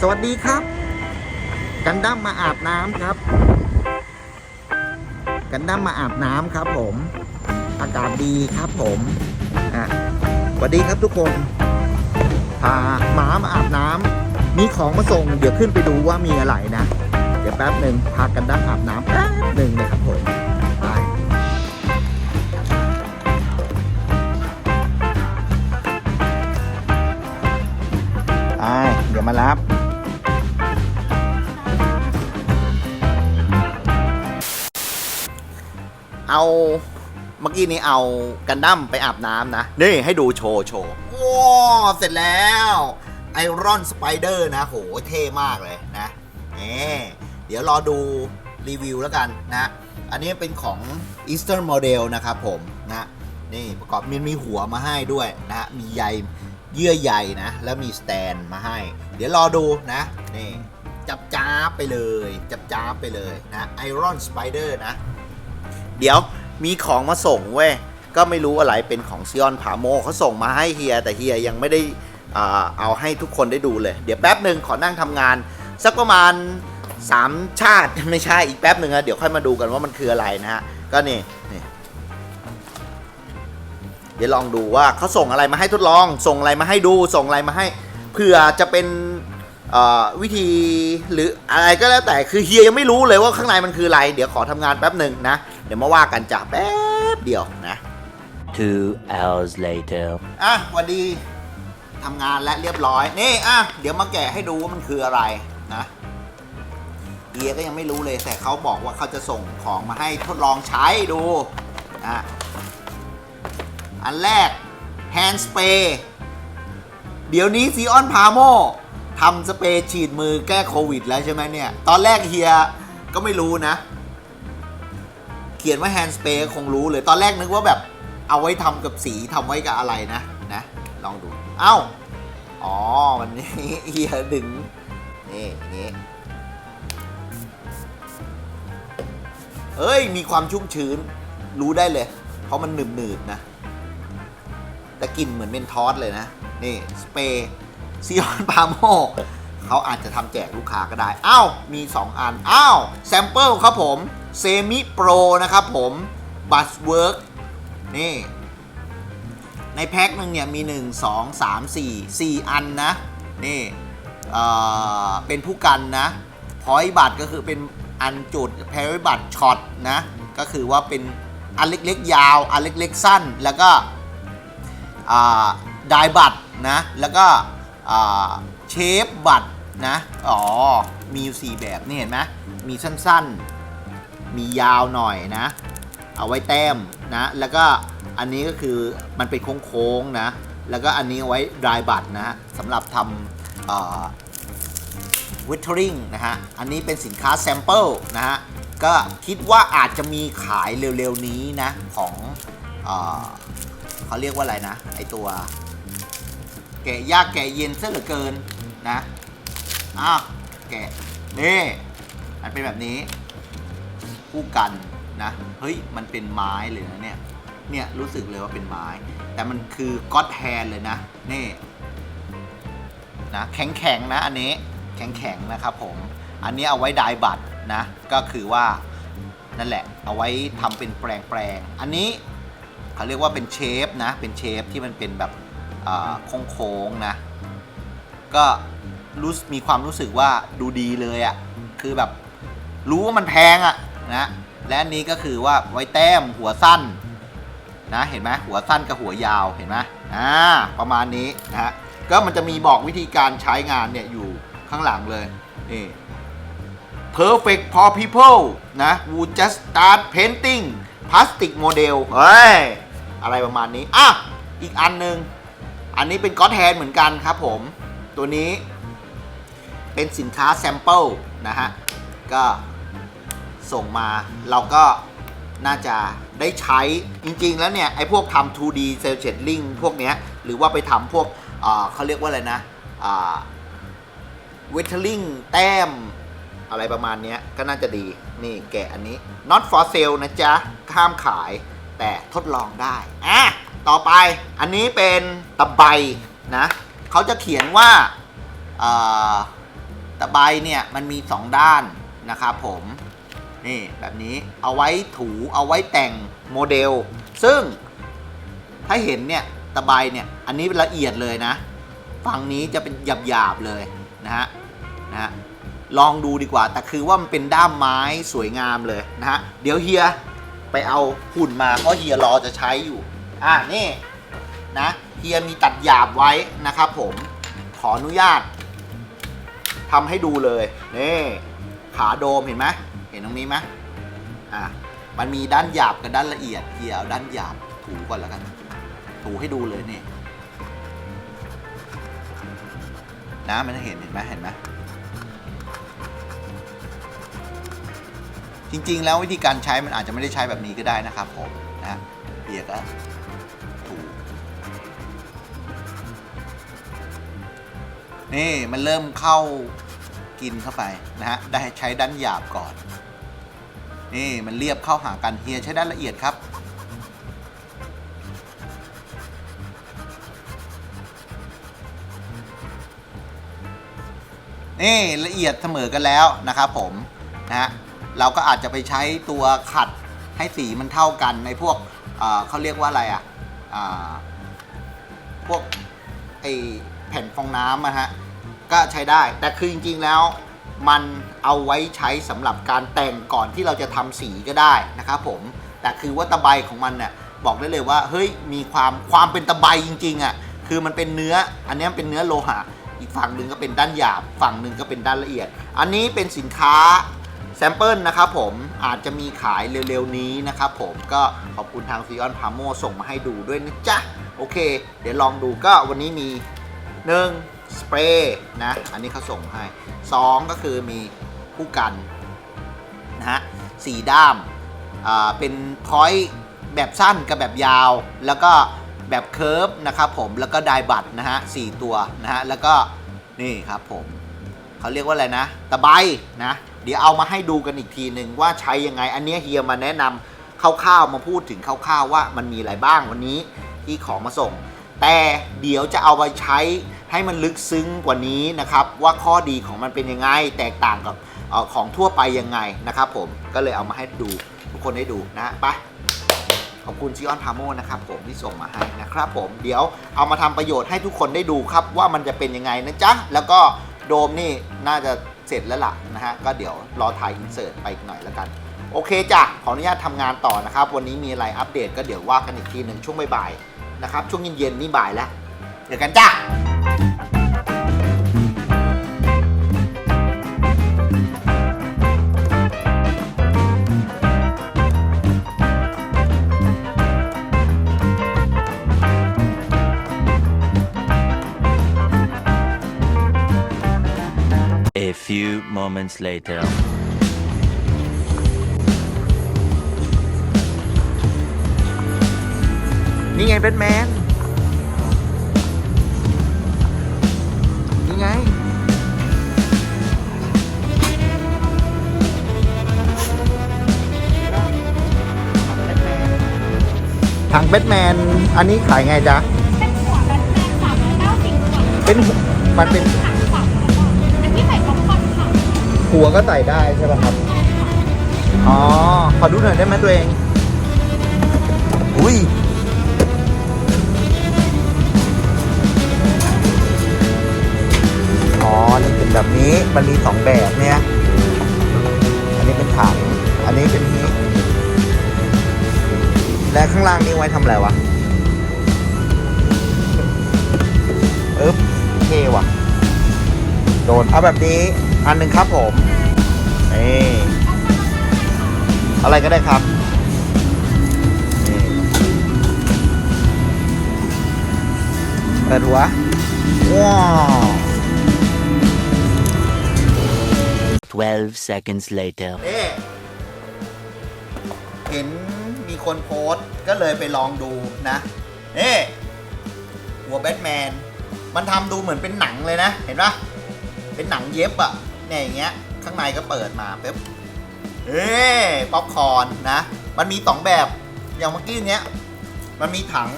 สวัสดีครับ กันดั้มมาอาบน้ำครับ กันดั้มมาอาบน้ำครับผม อากาศดีครับผมอะสวัสดีครับทุกคนพาหมามาอาบน้ำมีของมาส่ง เดี๋ยวขึ้นไปดูว่ามีอะไรนะ เดี๋ยวแป๊บหนึ่งพากันดั้มอาบน้ำแป๊บหนึ่ง เอาเมื่อกี้นี้เอากันดั้มไปอาบน้ำนะ นี่ให้ดูโชว์โชว์ว้าวเสร็จแล้วไอรอนสไปเดอร์นะโหเท่มากเลยนะนี่เดี๋ยวรอดูรีวิวแล้วกันนะ อันนี้เป็นของ Eastern Model นะครับผมนะนี่ประกอบมันมีหัวมาให้ด้วยนะมีใยเยื่อใยนะ แล้วมีสแตนมาให้ เดี๋ยวรอดูนะนี่จับจ้าไปเลย จับจ้าไปเลยนะไอรอนสไปเดอร์นะ เดี๋ยว มีของมาส่งเว้ย ก็ไม่รู้อะไรเป็นของซิออนผาโมเขาส่งมาให้เฮีย แต่เฮียยังไม่ได้อ่าเอาให้ทุกคนได้ดูเลย เดี๋ยวแป๊บหนึ่งขอนั่งทำงาน สักประมาณ 3 ชาติไม่ใช่อีกแป๊บหนึ่งนะเดี๋ยวค่อยมาดูกันว่ามันคืออะไรนะฮะ ก็นี่นี่เดี๋ยวลองดูว่าเขาส่งอะไรมาให้ทดลอง ส่งอะไรมาให้ดู ส่งอะไรมาให้เผื่อจะเป็นอ่อวิธีหรืออะไรก็แล้วแต่คือเฮียยังไม่รู้เลยว่าข้างในมันคืออะไร เดี๋ยวขอทำงานแป๊บหนึ่งนะ เดี๋ยวมาว่ากันจ้ะแป๊บเดียวนะ Two hours later. อะสวันดีทำงานและเรียบร้อย นี่อะเดี๋ยวมาแกะให้ดูว่ามันคืออะไรนะเฮียก็ยังไม่รู้เลยแต่เขาบอกว่าเขาจะส่งของมาให้ทดลองใช้ดูนะอันแรกแฮนด์สเปรย์เดี๋ยวนี้ซีออนพาโมทำสเปรย์ฉีดมือแก้โควิดแล้วใช่ไหมเนี่ย ตอนแรกเฮียก็ไม่รู้นะ เขียนว่าแฮนด์สเปรย์คงรู้เลย ตอนแรกนึกว่าแบบเอาไว้ทำกับสีทำไว้กับอะไรนะนะ ลองดู เอ้า อ๋อ มันนี้เฮียดึง นี่นี้เอ้ย มีความชุ่มชื้น รู้ได้เลย เพราะมันหนึบๆนะ แต่กลิ่นเหมือนเมนทอสเลยนะ นี่ สเปรย์ซิออนพาโมเขาอาจจะทำแจกลูกค้าก็ได้ อ้าว มี 2 อัน อ้าว แซมเปิลครับผม เซมิโปรนะครับผมบัสเวิร์กนี่ ในแพ็คหนึ่งเนี่ยมี 1 2 3 4 4 อันนะ นี่เอ่อเป็นผู้กันนะพอยบัตรก็คือเป็นอันจุดแพรบัตรช็อตนะ ก็คือว่าเป็นอันเล็กๆยาว อันเล็กๆสั้น แล้วก็ไดบัตรนะ แล้วก็เชฟบัตรนะ อ๋อ มีอยู่สี่แบบนี่เห็นไหมมีสั้นๆ มียาวหน่อยนะ เอาไว้แต้มนะ แล้วก็อันนี้ก็คือมันเป็นโค้งๆนะ แล้วก็อันนี้เอาไว้ดรายบัตรนะสำหรับทำวิทเทอริงนะฮะ อันนี้เป็นสินค้าแซมเปิลนะฮะ ก็คิดว่าอาจจะมีขายเร็วๆนี้นะ ของเออเขาเรียกว่าอะไรนะ ไอตัว แกะยากแกะเย็นซะเหลือเกินนะอ้าวแกะนี่มันเป็นแบบนี้ คู่กันนะเฮ้ยมันเป็นไม้เลยนะเนี่ยเนี่ยรู้สึกเลยว่าเป็นไม้ แต่มันคือก็อดแฮนเลยนะนี่นะแข็งแข็งนะอันนี้แข็งแข็งนะครับผมอันนี้เอาไว้ดายบัตรนะก็คือว่านั่นแหละเอาไว้ทำเป็นแปลงๆอันนี้เขาเรียกว่าเป็นเชฟนะเป็นเชฟที่มันเป็นแบบโค้งๆนะก็รู้มีความรู้สึกว่าดูดีเลยอะ่ะคือแบบรู้ว่ามันแพงอะ่ะ นะและอันนี้ก็คือว่าไว้แต้มหัวสั้นนะเห็นไหมหัวสั้นกับหัวยาวเห็นไหมอ่าประมาณนี้นะฮะก็มันจะมีบอกวิธีการใช้งานเนี่ยอยู่ข้างหลังเลยนี่ perfect for people นะ who just start painting plastic model เฮ้ย อะไรประมาณนี้ อะ อีกอันหนึ่งอันนี้เป็นก็อตแฮนเหมือนกันครับผม ตัวนี้เป็นสินค้าแซมเปิลนะฮะ ก็ ส่งมาเราก็น่าจะได้ใช้จริงๆ แล้วเนี่ย ไอ้พวกทำ 2D cell shading พวกเนี้ย หรือว่าไปทำพวกเขาเรียกว่าอะไรนะเวทเทอร์ลิงแต้ม อะไรประมาณเนี้ยก็น่าจะดี นี่แกะอันนี้ not for sale นะจ๊ะ ห้ามขายแต่ทดลองได้ อะ ต่อไปอันนี้เป็นตะไบนะเขาจะเขียนว่าตะไบเนี่ย มันมี 2 ด้านนะครับผม นี่แบบนี้เอาไว้ถูเอาไว้แต่งโมเดล ซึ่งถ้าเห็นเนี่ยตะไบเนี่ยอันนี้ละเอียดเลยนะ ฝั่งนี้จะเป็นหยาบๆเลยนะฮะนะฮะลองดูดีกว่า แต่คือว่ามันเป็นด้ามไม้สวยงามเลยนะฮะ เดี๋ยวเฮียไปเอาหุ่นมาเพราะเฮียรอจะใช้อยู่ อะนี่นะเฮียมีตัดหยาบไว้นะครับผมขออนุญาตทำให้ดูเลยนี่ขาโดมเห็นไหม เห็นตรงนี้ไหมอะมันมีด้านหยาบกับด้านละเอียดเฮียเอาด้านหยาบถูก่อนแล้วกัน ถูให้ดูเลยนี่นะมันเห็นเห็นไหมเห็นไหมจริง ๆ แล้ววิธีการใช้มันอาจจะไม่ได้ใช้แบบนี้ก็ได้นะครับผมนะเบียร์ก็ถูนี่มันเริ่มเข้ากินเข้าไปนะฮะได้ใช้ด้านหยาบก่อน นี่มันเรียบเข้าหากันเฮียใช้ด้านละเอียดครับ นี่ละเอียดเสมอกันแล้วนะครับผมนะฮะเราก็อาจจะไปใช้ตัวขัดให้สีมันเท่ากันในพวกเเขาเรียกว่าอะไรอะอ่าพวกไอแผ่นฟองน้ำอะฮะก็ใช้ได้แต่คือจริง ๆ แล้ว มันเอาไว้ใช้สำหรับการแต่งก่อนที่เราจะทำสีก็ได้นะครับผม แต่คือว่าตะไบของมันเนี่ยบอกได้เลยว่าเฮ้ยมีความความเป็นตะไบจริงๆอะคือมันเป็นเนื้ออันนี้เป็นเนื้อโลหะ อีกฝั่งหนึ่งก็เป็นด้านหยาบฝั่งหนึ่งก็เป็นด้านละเอียด อันนี้เป็นสินค้าแซมเปิลนะครับผมอาจจะมีขายเร็วๆนี้นะครับผมก็ขอบคุณทางซีออนพาโมส่งมาให้ดูด้วยนะจ๊ะ โอเค เดี๋ยวลองดูก็วันนี้มี 1 สเปรย์นะ อันนี้เขาส่งให้ 2 ก็คือมีผู้กันนะฮะสีด้ามอ่าเป็นพอยต์แบบสั้นกับแบบยาว แล้วก็แบบเคิร์ฟนะครับผมแล้วก็ไดบัตนะฮะสี่ตัวนะฮะแล้วก็นี่ครับผมเขาเรียกว่าอะไรนะ ตะไบนะ เดี๋ยวเอามาให้ดูกันอีกทีหนึ่งว่าใช้ยังไง อันนี้เฮียมาแนะนำคร่าวๆมาพูดถึงคร่าวๆว่ามันมีอะไรบ้างวันนี้ที่ของมาส่ง แต่เดี๋ยวจะเอาไปใช้ให้มันลึกซึ้งกว่านี้นะครับ ว่าข้อดีของมันเป็นยังไง แตกต่างกับออของทั่วไปยังไงนะครับผมก็เลยเอามาให้ดูทุกคนได้ดูนะไปขอบคุณชิออนพาโมนะครับผมที่ส่งมาให้นะครับผมเดี๋ยวเอามาทำประโยชน์ให้ทุกคนได้ดูครับว่ามันจะเป็นยังไงนะจ๊ะแล้วก็โดมนี่น่าจะเสร็จแล้วล่ะนะฮะก็เดี๋ยวรอถ่ายอินเสิร์ตไปอีกหน่อยแล้วกันโอเคจ้ะขออนุญาตทำงานต่อนะครับ วันนี้มีอะไรอัปเดตก็เดี๋ยวว่ากันอีกทีหนึ่งช่วงบ่ายๆ นะครับ ช่วงเย็นๆนี่บ่ายแล้วเดี๋ยวกันจ้า A few moments later. นี่ไงแบทแมน นี่ไงถังแบทแมน อันนี้ขายไงจ๊ะ เป็นหัวแบทแมนสามร้อยเก้าสิบหัวเป็นหัวมันเป็นถังสามแล้วก็อันที่ใส่ป๊อปคอร์นค่ะหัวก็ใส่ได้ใช่ป่ะครับ อ๋อ ขอดูหน่อยได้ไหมตัวเอง อุ้ย นี่เป็นแบบนี้มันมีสองแบบเนี่ย อันนี้เป็นถัง อันนี้เป็นนี้และข้างล่างนี่ไว้ทำอะไรวะเอ๊บเท่ว่ะ โดน เอาแบบนี้อันหนึ่งครับผมนี่อะไรก็ได้ครับเปิดหัวว้าว 12 seconds later. เอ๊ะเห็นมีคนโพสต์ก็เลยไปลองดูนะเอ๊ะหัวแบทแมน มันทำดูเหมือนเป็นหนังเลยนะ เห็นปะเป็นหนังเย็บอะเนี่ยอย่างเงี้ย ข้างในก็เปิดมาปุ๊บเอ๊ะป๊อปคอนนะ มันมีสองแบบ อย่างเมื่อกี้เนี้ย มันมีถัง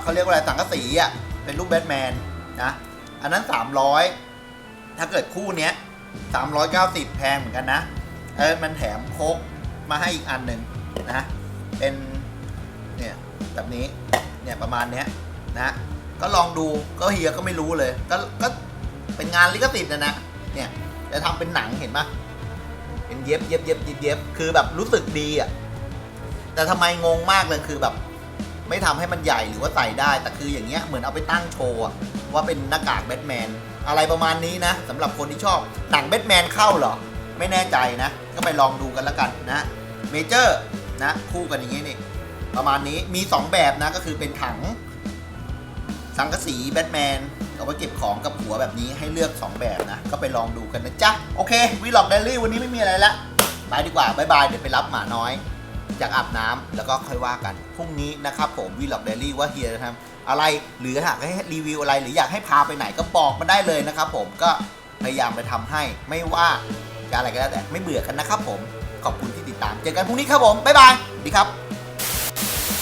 เขาเรียกว่าอะไรถังกระสีอะเป็นรูปแบทแมนนะ อันนั้น 300 ถ้าเกิดคู่เนี้ย390แพงเหมือนกันนะ เออมันแถมโคกมาให้อีกอันหนึ่งนะ เป็นเนี่ยแบบนี้เนี่ยประมาณเนี้ยนะก็ลองดูก็เฮียก็ไม่รู้เลย ก็ก็เป็นงานลิขสิทธิ์นะนะเนี่ยจะทำเป็นหนังเห็นปะเป็นเย็บเย็บเย็บเย็บเย็บคือแบบรู้สึกดีอะแต่ทำไมงงมากเลยคือแบบ ไม่ทำให้มันใหญ่หรือว่าใส่ได้ แต่คืออย่างเงี้ยเหมือนเอาไปตั้งโชว์ว่าเป็นหน้ากากแบทแมนอะไรประมาณนี้นะสำหรับคนที่ชอบหนังแบทแมนเข้าเหรอ ไม่แน่ใจนะ ก็ไปลองดูกันแล้วกันนะเมเจอร์นะคู่กันอย่างเงี้ยนี่ประมาณนี้มี 2 แบบนะก็คือเป็นถัง สังกะสีแบทแมนเอาไว้เก็บของกับหัวแบบนี้ให้เลือก 2 แบบนะ ก็ไปลองดูกันนะจ๊ะ โอเควีล็อกเดลี่วันนี้ไม่มีอะไรละไปดีกว่าบายบายเดี๋ยวไปรับหมาน้อย จากอาบน้ำแล้วก็ค่อยว่ากัน พรุ่งนี้นะครับผมวีล็อกเดลี่ว่าเฮียจะทำอะไรหรือหากให้รีวิวอะไร หรืออยากให้พาไปไหนก็บอกมาได้เลยนะครับผมก็พยายามไปทำให้ไม่ว่าจะอะไรก็แล้วแต่ไม่เบื่อกันนะครับผมขอบคุณที่ติดตามเจอกันพรุ่งนี้ครับผมบ๊ายบายดีครับ